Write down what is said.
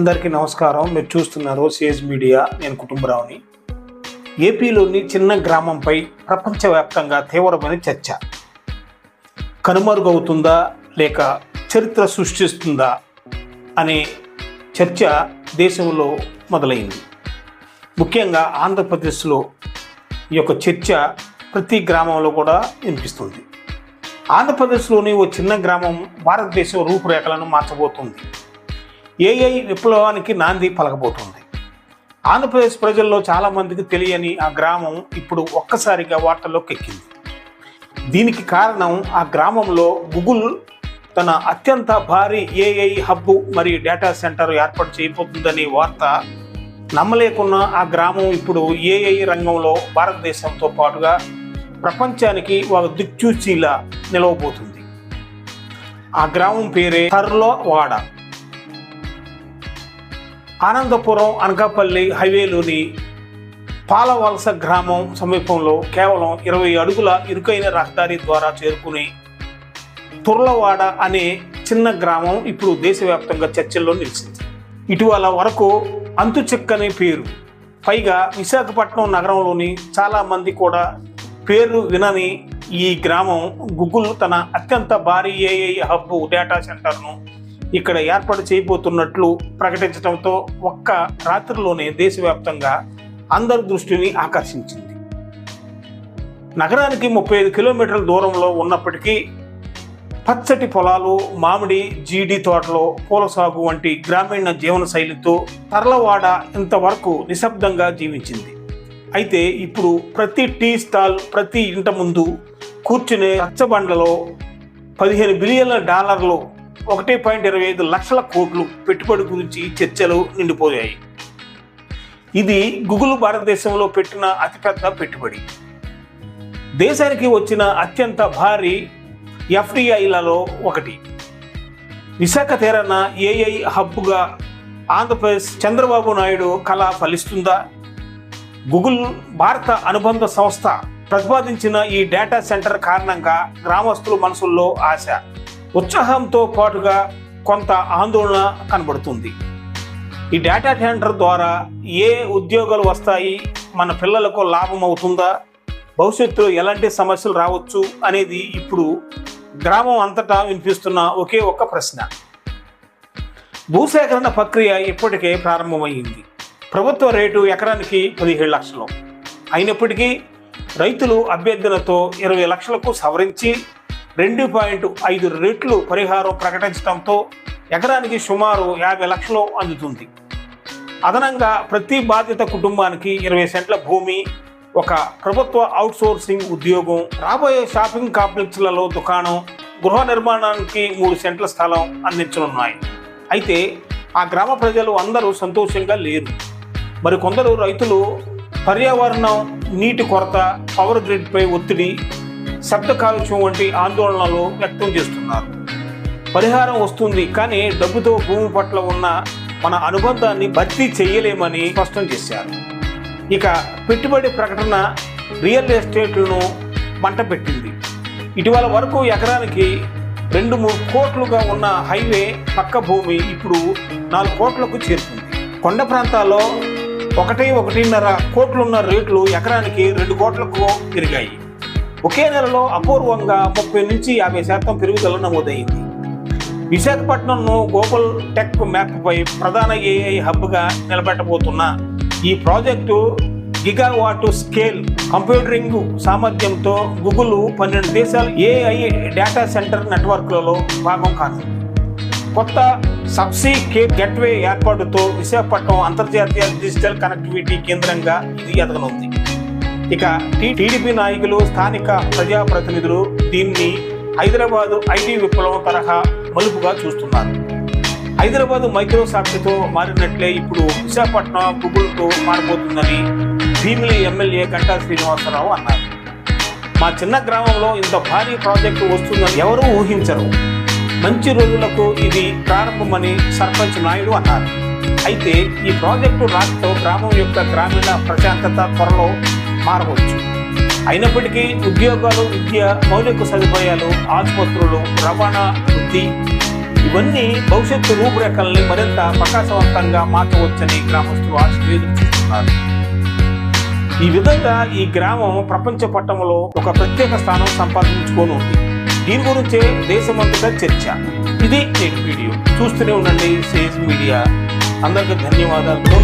అందరికీ నమస్కారం. మీరు చూస్తున్నారు సిఎస్ మీడియా నేను కుటుంబరావుని. ఏపీలోని చిన్న గ్రామంపై ప్రపంచవ్యాప్తంగా తీవ్రమైన చర్చ. కనుమరుగవుతుందా? లేక చరిత్ర సృష్టిస్తుందా? అనే చర్చ దేశంలో మొదలైంది. ముఖ్యంగా ఆంధ్రప్రదేశ్లో ఈ యొక్క చర్చ ప్రతి గ్రామంలో కూడా వినిపిస్తుంది. ఆంధ్రప్రదేశ్లోని ఓ చిన్న గ్రామం భారతదేశం రూపురేఖలను మార్చబోతుంది. ఏఐ విప్లవానికి నాంది పలకబోతుంది. ఆంధ్రప్రదేశ్ ప్రజల్లో చాలామందికి తెలియని ఆ గ్రామం ఇప్పుడు ఒక్కసారిగా వార్తల్లోకి ఎక్కింది. దీనికి కారణం ఆ గ్రామంలో గూగుల్ తన అత్యంత భారీ ఏఐ హబ్ మరియు డేటా సెంటర్ ఏర్పాటు చేయబోతుందనే వార్త నమ్మలేకున్న ఆ గ్రామం ఇప్పుడు ఏఐ రంగంలో భారతదేశంతో పాటుగా ప్రపంచానికి ఒక దిక్చూచీలా నిలవబోతుంది. ఆ గ్రామం పేరే తర్లో వాడ. ఆనందపురం అనకాపల్లి హైవేలోని పాలవలస గ్రామం సమీపంలో కేవలం ఇరవై అడుగుల ఇరుకైన రహదారి ద్వారా చేరుకునే తుర్లవాడ అనే చిన్న గ్రామం ఇప్పుడు దేశవ్యాప్తంగా చర్చల్లో నిలిచింది. ఇటీవల వరకు అంతు చెక్కనే పేరు. పైగా విశాఖపట్నం నగరంలోని చాలామంది కూడా పేరు వినని ఈ గ్రామం గూగుల్ తన అత్యంత భారీ ఏఐ హబ్ డేటా సెంటర్ను ఇక్కడ ఏర్పాటు చేయబోతున్నట్లు ప్రకటించడంతో ఒక్క రాత్రిలోనే దేశవ్యాప్తంగా అందరి దృష్టిని ఆకర్షించింది. నగరానికి ముప్పై ఐదు కిలోమీటర్ల దూరంలో ఉన్నప్పటికీ పచ్చటి పొలాలు మామిడి జీడి తోటలో పూల సాగు వంటి గ్రామీణ జీవన శైలితో తర్లవాడ ఇంతవరకు నిశ్శబ్దంగా జీవించింది. అయితే ఇప్పుడు ప్రతి టీ స్టాల్ ప్రతి ఇంట ముందు కూర్చునే రచ్చబండలో పదిహేను బిలియన్ల డాలర్లు ఒకటి పాయింట్ ఇరవై ఐదు లక్షల కోట్లు పెట్టుబడి గురించి చర్చలు నిండిపోయాయి. ఇది గూగుల్ భారతదేశంలో పెట్టిన అతిపెద్ద పెట్టుబడి. దేశానికి వచ్చిన అత్యంత భారీ ఎఫ్డిఐలలో ఒకటి. విశాఖ తీరాన ఏఐ హబ్గా ఆంధ్రప్రదేశ్ చంద్రబాబు నాయుడు కళ ఫలిస్తుందా? గూగుల్ భారత అనుబంధ సంస్థ ప్రతిపాదించిన ఈ డేటా సెంటర్ కారణంగా గ్రామస్తుల మనసుల్లో ఆశ. ఉత్సాహంతో పాటుగా కొంత ఆందోళన కనబడుతుంది. ఈ డేటా సెంటర్ ద్వారా ఏ ఉద్యోగాలు వస్తాయి మన పిల్లలకు లాభం అవుతుందా భవిష్యత్తులో ఎలాంటి సమస్యలు రావచ్చు అనేది ఇప్పుడు గ్రామం అంతటా వినిపిస్తున్న ఒకే ఒక్క ప్రశ్న. భూసేకరణ ప్రక్రియ ఇప్పటికే ప్రారంభమైంది. ప్రభుత్వ రేటు ఎకరానికి పదిహేడు లక్షలు. అయినప్పటికీ రైతులు అభ్యర్థనతో ఇరవై లక్షలకు సవరించి రెండు పాయింట్ ఐదు రెట్లు పరిహారం ప్రకటించడంతో ఎకరానికి సుమారు యాభై లక్షలు అందుతుంది. అదనంగా ప్రతి బాధిత కుటుంబానికి ఇరవై సెంట్ల భూమి ఒక ప్రభుత్వ అవుట్సోర్సింగ్ ఉద్యోగం రాబోయే షాపింగ్ కాంప్లెక్స్లలో దుకాణం గృహ నిర్మాణానికి మూడు సెంట్ల స్థలం అందించనున్నాయి. అయితే ఆ గ్రామ ప్రజలు అందరూ సంతోషంగా లేరు. మరి కొందరు రైతులు పర్యావరణం నీటి కొరత పవర్ గ్రిడ్పై ఒత్తిడి శబ్ద కాలుష్యం వంటి ఆందోళనలు వ్యక్తం చేస్తున్నారు. పరిహారం వస్తుంది కానీ డబ్బుతో భూమి పట్ల ఉన్న మన అనుబంధాన్ని భర్తీ చేయలేమని స్పష్టం చేశారు. ఇక పెట్టుబడి ప్రకటన రియల్ ఎస్టేట్లను మంట పెట్టింది ఇటీవల వరకు ఎకరానికి రెండు మూడు కోట్లుగా ఉన్న హైవే పక్క భూమి ఇప్పుడు నాలుగు కోట్లకు చేరుకుంది. కొండ ప్రాంతాల్లో ఒకటి ఒకటిన్నర కోట్లున్న రేట్లు ఎకరానికి రెండు కోట్లకు పెరిగాయి. ఒకే నెలలో అపూర్వంగా ముప్పై నుంచి యాభై శాతం పెరుగుదల నమోదైంది. విశాఖపట్నంను గూగుల్ టెక్ మ్యాప్పై ప్రధాన ఏఐ హబ్గా నిలబెట్టబోతున్న ఈ ప్రాజెక్టు గిగావాటు స్కేల్ కంప్యూటరింగ్ సామర్థ్యంతో గూగుల్ పన్నెండు దేశాల ఏఐ డేటా సెంటర్ నెట్వర్క్లలో భాగం కానుంది. కొత్త సబ్సీ కే గెట్వే ఏర్పాటుతో విశాఖపట్నం అంతర్జాతీయ డిజిటల్ కనెక్టివిటీ కేంద్రంగా ఇది ఎదగనుంది. ఇక టీడీపీ నాయకులు స్థానిక ప్రజాప్రతినిధులు దీన్ని హైదరాబాదు ఐటీ విప్లవం తరహా మలుపుగా చూస్తున్నారు. హైదరాబాదు మైక్రోసాఫ్ట్తో మారినట్లే ఇప్పుడు విశాఖపట్నం గూగుల్తో మారబోతుందని భీమిలి ఎమ్మెల్యే గంటా శ్రీనివాసరావు అన్నారు. మా చిన్న గ్రామంలో ఇంత భారీ ప్రాజెక్టు వస్తుందని ఎవరూ ఊహించరు. మంచి రోజులకు ఇది ప్రారంభమని సర్పంచ్ నాయుడు అన్నారు. అయితే ఈ ప్రాజెక్టు రాకతో గ్రామం యొక్క గ్రామీణ ప్రశాంతత త్వరలో మారవచ్చు. అయినప్పటికీ ఉద్యోగాలు విద్య మౌలిక సదుపాయాలు ఆసుపత్రులు రవాణా వృద్ధి ఇవన్నీ భవిష్యత్తు రూపురేఖల్ని మరింత ప్రకాశవంతంగా మార్చవచ్చని గ్రామస్తులు ఆశలు ఈ విధంగా ఈ గ్రామం ప్రపంచ పట్టంలో ఒక ప్రత్యేక స్థానం సంపాదించుకొని ఉంది దీని గురించే దేశమంతటా చర్చ. ఇది నేటి వీడియో. చూస్తూనే ఉండండి సేజ్ మీడియా. అందరికీ ధన్యవాదాలు.